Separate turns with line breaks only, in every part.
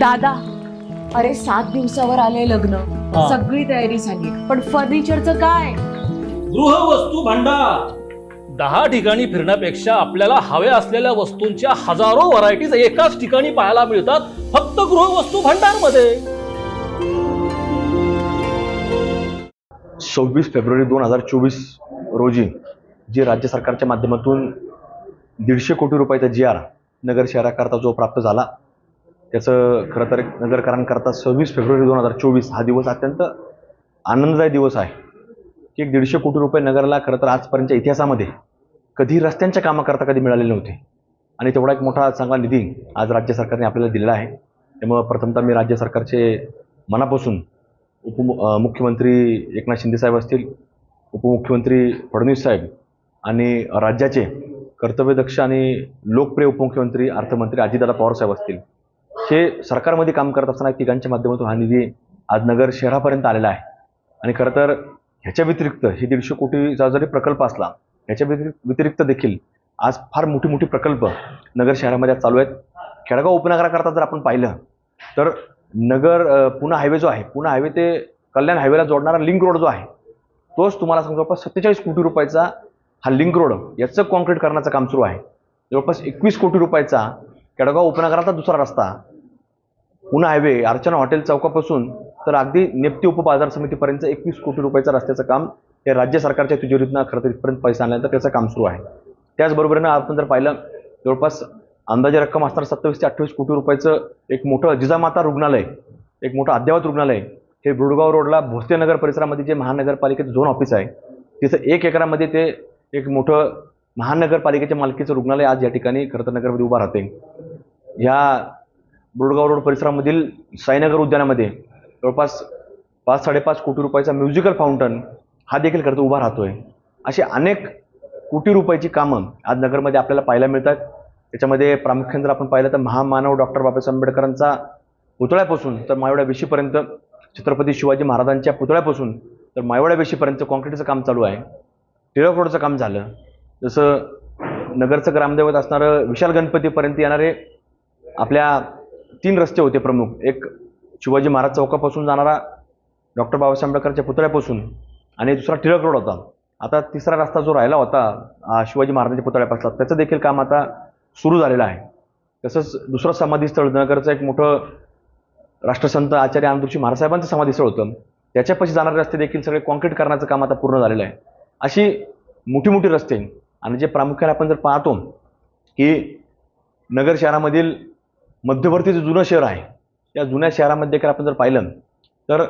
दादा अरे सात दिवसावर आले लग्न.
हा.
सगळी तयारी झाली. पण फर्निचरचं काय?
गृहवस्तू भांडार. दहा ठिकाणी फिरण्यापेक्षा आपल्याला हव्या असलेल्या वस्तूंच्या हजारो व्हरायटीज एकाच ठिकाणी पाहायला मिळतात फक्त गृहवस्तू भांडारमध्ये
सव्वीस फेब्रुवारी दोन हजार चोवीस रोजी जी राज्य सरकारच्या माध्यमातून दीडशे कोटी रुपयाचा जी आर नगर शहराकरता जो प्राप्त झाला त्याचं खरं तर नगरकरांकरता सव्वीस फेब्रुवारी दोन हजार चोवीस हा दिवस अत्यंत आनंददायी दिवस आहे. की एक दीडशे कोटी रुपये नगरला खरं तर आजपर्यंतच्या इतिहासामध्ये कधी रस्त्यांच्या कामाकरता कधी मिळालेले नव्हते. आणि तेवढा एक मोठा चांगला निधी आज राज्य सरकारने आपल्याला दिलेला आहे. त्यामुळं प्रथमतः मी राज्य सरकारचे मनापासून उप मुख्यमंत्री एकनाथ शिंदेसाहेब असतील उपमुख्यमंत्री फडणवीस साहेब आणि राज्याचे कर्तव्यदक्ष आणि लोकप्रिय उपमुख्यमंत्री अर्थमंत्री अजितदादा पवार साहेब असतील हे सरकारमध्ये काम करत असताना तिघांच्या माध्यमातून हा निधी आज नगर शहरापर्यंत आलेला आहे. आणि खरं तर ह्याच्या व्यतिरिक्त हे दीडशे कोटीचा जरी प्रकल्प असला ह्याच्या व्यतिरिक्त व्यतिरिक्त देखील आज फार मोठी मोठी प्रकल्प नगर शहरामध्ये आज चालू आहेत. खेडगाव उपनगराकरता जर आपण पाहिलं तर नगर पुणे हायवे जो आहे पुणे हायवे ते कल्याण हायवेला जोडणारा लिंक रोड जो आहे तोच तुम्हाला सांगतो जवळपास सत्तेचाळीस कोटी रुपयाचा हा लिंक रोड याचं कॉन्क्रीट करण्याचं काम सुरू आहे. जवळपास एकवीस कोटी रुपयाचा केडगाव उपनगराचा दुसरा रस्ता. पुणे हायवे अर्चना हॉटेल चौकापासून तर अगदी नेप्ती उपबाजार समितीपर्यंत एकवीस कोटी रुपयाचं रस्त्याचं काम हे राज्य सरकारच्या तिजोरीतनं खरं तर इथपर्यंत पैसा आणल्यानंतर त्याचं काम सुरू आहे. त्याचबरोबरीनं आपण जर पाहिलं जवळपास अंदाजे रक्कम असताना सत्तावीस ते अठ्ठावीस कोटी रुपयाचं एक मोठं जिजामाता रुग्णालय एक मोठं अद्ययावत रुग्णालय हे बुडगाव रोडला भोसलेनगर परिसरामध्ये जे महानगरपालिकेचं झोन ऑफिस आहे तिथं एक एकरामध्ये ते एक मोठं महानगरपालिकेच्या मालकीचं रुग्णालय आज या ठिकाणी खरं तर नगरमध्ये उभं राहते. ह्या बुडगाव रोड परिसरामधील साईनगर उद्यानामध्ये जवळपास पाच साडेपाच कोटी रुपयाचा म्युझिकल फाउंटन हा देखील करतो उभा राहतो आहे अशी अनेक कोटी रुपयाची कामं आज नगरमध्ये आपल्याला पाहायला मिळतात. त्याच्यामध्ये प्रामुख्याने जर आपण पाहिलं तर महामानव डॉक्टर बाबासाहेब आंबेडकरांचा पुतळ्यापासून तर मायवड्या वेशीपर्यंत छत्रपती शिवाजी महाराजांच्या पुतळ्यापासून तर मायवड्या वेशीपर्यंत कॉन्क्रीटचं काम चालू आहे. टिळक रोडचं काम झालं. जसं नगरचं ग्रामदैवत असणारं विशाल गणपतीपर्यंत येणारे आपल्या तीन रस्ते होते प्रमुख. एक शिवाजी महाराज चौकापासून जाणारा डॉक्टर बाबासाहेब आंबेडकरच्या पुतळ्यापासून आणि दुसरा टिळक रोड होता. आता तिसरा रस्ता जो राहिला होता शिवाजी महाराजांच्या पुतळ्यापासला त्याचं देखील काम आता सुरू झालेलं आहे. तसंच दुसरं समाधीस्थळ नगरचं एक मोठं राष्ट्रसंत आचार्य आनंदुर्शी महाराजसाहेबांचं समाधीस्थळ होतं. त्याच्यापाशी जाणारे रस्ते देखील सगळे कॉन्क्रीट करण्याचं काम आता पूर्ण झालेलं आहे. अशी मोठी मोठी रस्ते. आणि जे प्रामुख्याने आपण जर पाहतो की नगर शहरामधील मध्यवर्ती जे जुनं शहर आहे त्या जुन्या शहरामध्ये देखील आपण जर पाहिलं तर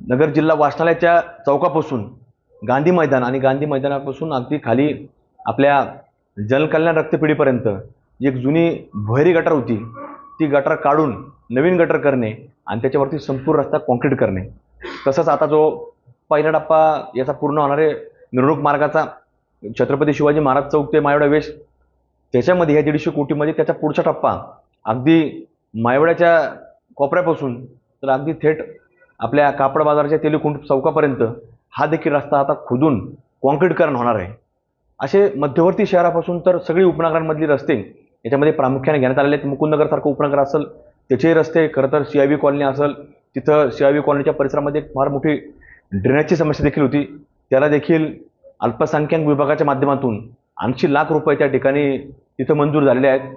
नगर जिल्हा वाचनालयाच्या चौकापासून गांधी मैदान आणि गांधी मैदानापासून अगदी खाली आपल्या जनकल्याण रक्तपिढीपर्यंत जी एक जुनी भुहेरी गटार होती ती गटार काढून नवीन गटर करणे आणि त्याच्यावरती संपूर्ण रस्ता कॉन्क्रीट करणे. तसंच आता जो पहिला टप्पा याचा पूर्ण होणारे निवडणूक मार्गाचा छत्रपती शिवाजी महाराज चौक ते मायोडा वेश त्याच्यामध्ये ह्या दीडशे कोटीमध्ये त्याचा पुढचा टप्पा अगदी मायवड्याच्या कोपऱ्यापासून तर अगदी थेट आपल्या कापड बाजाराच्या तेलकुंड चौकापर्यंत हा देखील रस्ता आता खोदून कॉन्क्रीटकरण होणार आहे. असे मध्यवर्ती शहरापासून तर सगळी उपनगरांमधली रस्ते याच्यामध्ये प्रामुख्याने घेण्यात आलेले आहेत. मुकुंदनगरसारखं उपनगर असेल त्याचेही रस्ते खरं तर सी आय व्ही कॉलनी असेल तिथं सी आय व्ही कॉलनीच्या परिसरामध्ये एक फार मोठी ड्रेनेजची समस्या देखील होती. त्याला देखील अल्पसंख्याक विभागाच्या माध्यमातून ऐंशी लाख रुपये त्या ठिकाणी तिथं मंजूर झालेले आहेत.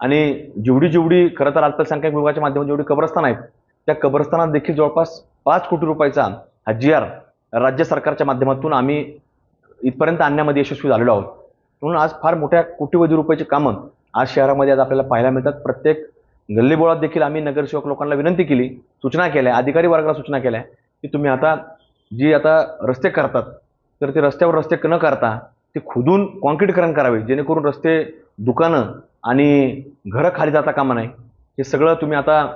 आणि जेवढी जेवढी खरं तर अल्पसंख्याक विभागाच्या माध्यमात जेवढी कब्रस्तान आहेत त्या कब्रस्तानात देखील जवळपास पाच कोटी रुपयाचा हा जी आर राज्य सरकारच्या माध्यमातून आम्ही इथपर्यंत आणण्यामध्ये यशस्वी झालेलो आहोत. म्हणून आज फार मोठ्या कोटीवधी रुपयाची कामं आज शहरामध्ये आज आपल्याला पाहायला मिळतात. प्रत्येक गल्लीबोळात देखील आम्ही नगरसेवक लोकांना विनंती केली सूचना केल्या अधिकारी वर्गाला सूचना केल्या की तुम्ही आता जी आता रस्ते करतात तर ते रस्त्यावर रस्ते न करता ते खोदून कॉन्क्रीटकरण करावे जेणेकरून रस्ते दुकानं आणि घरं खाली जाता कामा नाही. हे सगळं तुम्ही आता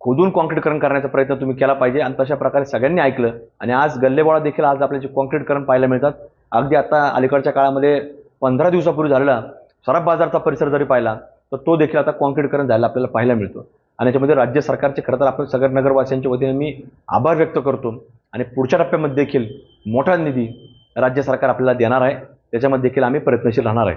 खोदून कॉन्क्रीटकरण करण्याचा प्रयत्न तुम्ही केला पाहिजे आणि तशा प्रकारे सगळ्यांनी ऐकलं आणि आज गल्लेबोळा देखील आज आपल्याचे काँक्रीटकरण कॉन्क्रीटकरण पाहायला मिळतात अगदी आता अलीकडच्या काळामध्ये पंधरा दिवसापूर्वी झालेला सराफ बाजारचा परिसर जरी पाहिला तर तो देखील आता कॉन्क्रीटकरण झालेला आपल्याला पाहायला मिळतो. आणि याच्यामध्ये राज्य सरकारचे खरं तर आपण सगळ्या नगरवासियांच्या वतीने मी आभार व्यक्त करतो आणि पुढच्या टप्प्यामध्ये देखील मोठा निधी राज्य सरकार आपल्याला देणार आहे. त्याच्यामध्ये देखील आम्ही प्रयत्नशील राहणार आहे.